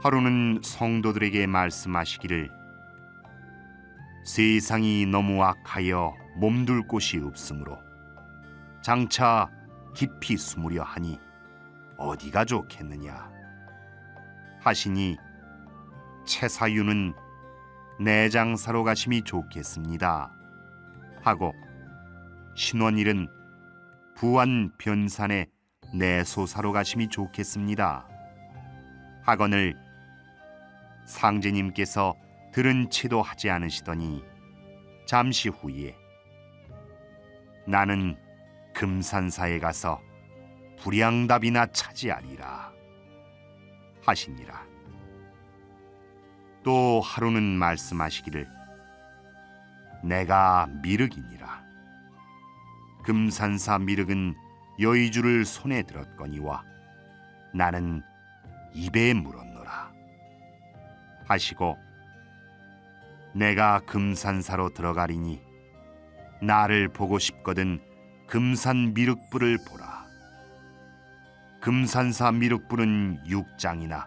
하루는 성도들에게 말씀하시기를 세상이 너무 악하여 몸둘 곳이 없으므로 장차 깊이 숨으려 하니 어디가 좋겠느냐? 하시니 채사유는 내장사로 가심이 좋겠습니다. 하고 신원일은 부안 변산에 내소사로 가심이 좋겠습니다. 하거늘 상제님께서 들은 채도 하지 않으시더니 잠시 후에 나는 금산사에 가서 불량답이나 차지하리라 하시니라. 또 하루는 말씀하시기를 내가 미륵이니라. 금산사 미륵은 여의주를 손에 들었거니와 나는 입에 물었노라 하시고 내가 금산사로 들어가리니 나를 보고 싶거든 금산 미륵불을 보라 금산사 미륵불은 육장이나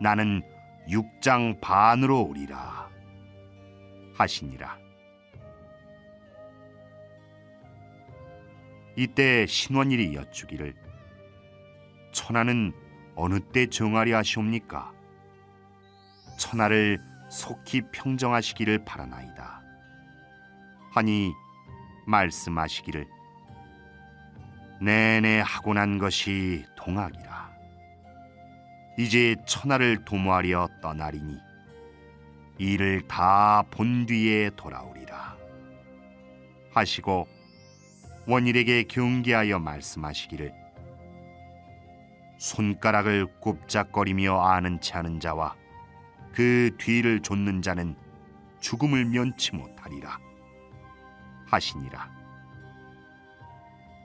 나는 육장 반으로 오리라 하시니라 이때 신원일이 여쭈기를 천하는 어느 때 정하리 하시옵니까? 천하를 속히 평정하시기를 바라나이다. 하니 말씀하시기를 내내 하고 난 것이 동학이라. 이제 천하를 도모하려 떠나리니 이를 다 본 뒤에 돌아오리라. 하시고 원일에게 경계하여 말씀하시기를 손가락을 꼽작거리며 아는 체 하는 자와 그 뒤를 좇는 자는 죽음을 면치 못하리라 하시니라.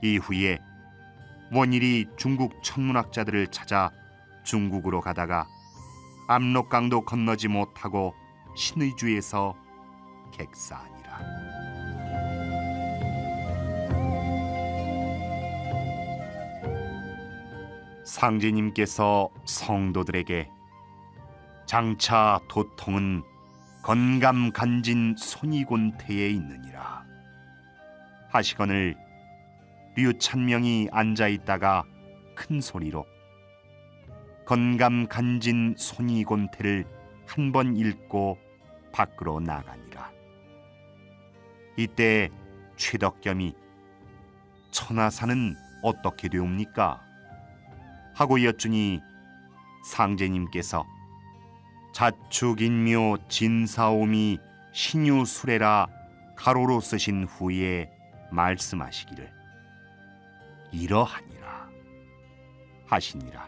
이후에 원일이 중국 천문학자들을 찾아 중국으로 가다가 압록강도 건너지 못하고 신의주에서 객사하니라. 상제님께서 성도들에게 장차 도통은 건감 간진 손이곤태에 있느니라 하시거늘 류찬명이 앉아 있다가 큰 소리로 건감 간진 손이곤태를 한 번 읽고 밖으로 나가니라 이때 최덕겸이 천하사는 어떻게 되옵니까? 하고 여쭈니 상제님께서 자축인묘 진사오미 신유수레라 가로로 쓰신 후에 말씀하시기를 이러하니라 하시니라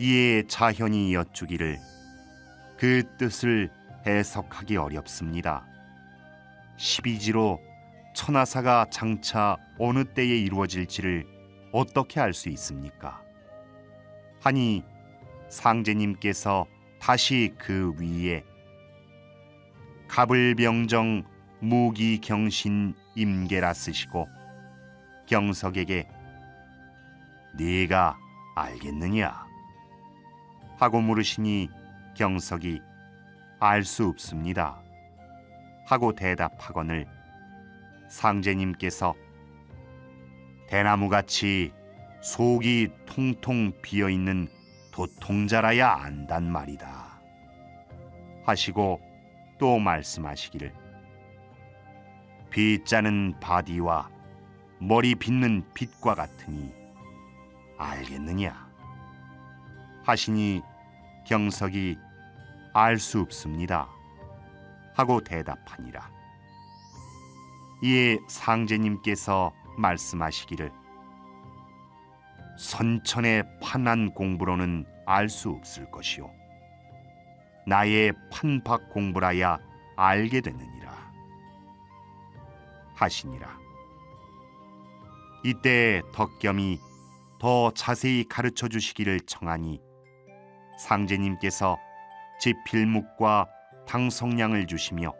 이에 자현이 여쭈기를 그 뜻을 해석하기 어렵습니다. 12지로 천하사가 장차 어느 때에 이루어질지를 어떻게 알 수 있습니까? 하니 상제님께서 다시 그 위에 갑을병정 무기경신 임계라 쓰시고 경석에게 네가 알겠느냐? 하고 물으시니 경석이 알 수 없습니다. 하고 대답하거늘 상제님께서 대나무같이 속이 통통 비어 있는 도통자라야 안단 말이다. 하시고 또 말씀하시기를. 빗자는 바디와 머리 빗는 빛과 같으니 알겠느냐? 하시니 경석이 알 수 없습니다. 하고 대답하니라. 이에 상제님께서 말씀하시기를 선천의 판한 공부로는 알 수 없을 것이요. 나의 판박 공부라야 알게 되느니라. 하시니라. 이때 덕겸이 더 자세히 가르쳐 주시기를 청하니 상제님께서 지필묵과 당성량을 주시며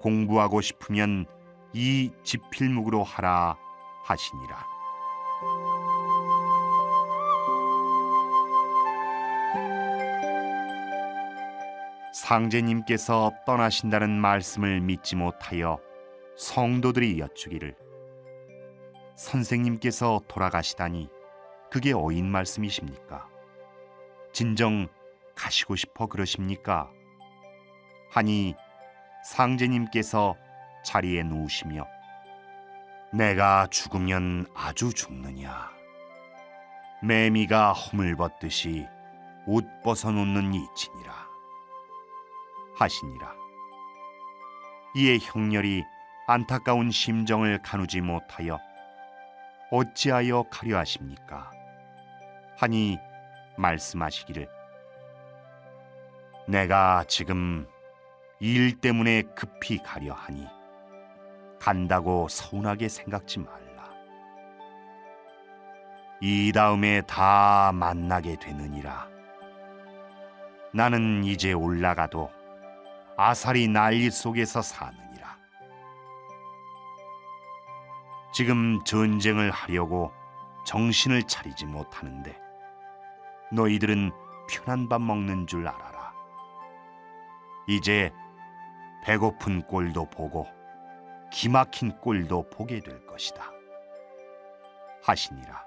공부하고 싶으면 이 지필묵으로 하라 하시니라. 상제님께서 떠나신다는 말씀을 믿지 못하여 성도들이 여쭈기를 선생님께서 돌아가시다니 그게 어인 말씀이십니까? 진정 가시고 싶어 그러십니까? 하니 상제님께서 자리에 누우시며 내가 죽으면 아주 죽느냐 매미가 허물 벗듯이 옷 벗어 놓는 이치니라 하시니라 이에 형렬이 안타까운 심정을 가누지 못하여 어찌하여 가려 하십니까 하니 말씀하시기를 내가 지금 일 때문에 급히 가려 하니 간다고 서운하게 생각지 말라. 이 다음에 다 만나게 되느니라. 나는 이제 올라가도 아사리 난리 속에서 사느니라. 지금 전쟁을 하려고 정신을 차리지 못하는데 너희들은 편한 밥 먹는 줄 알아라. 이제 배고픈 꼴도 보고 기막힌 꼴도 보게 될 것이다. 하시니라.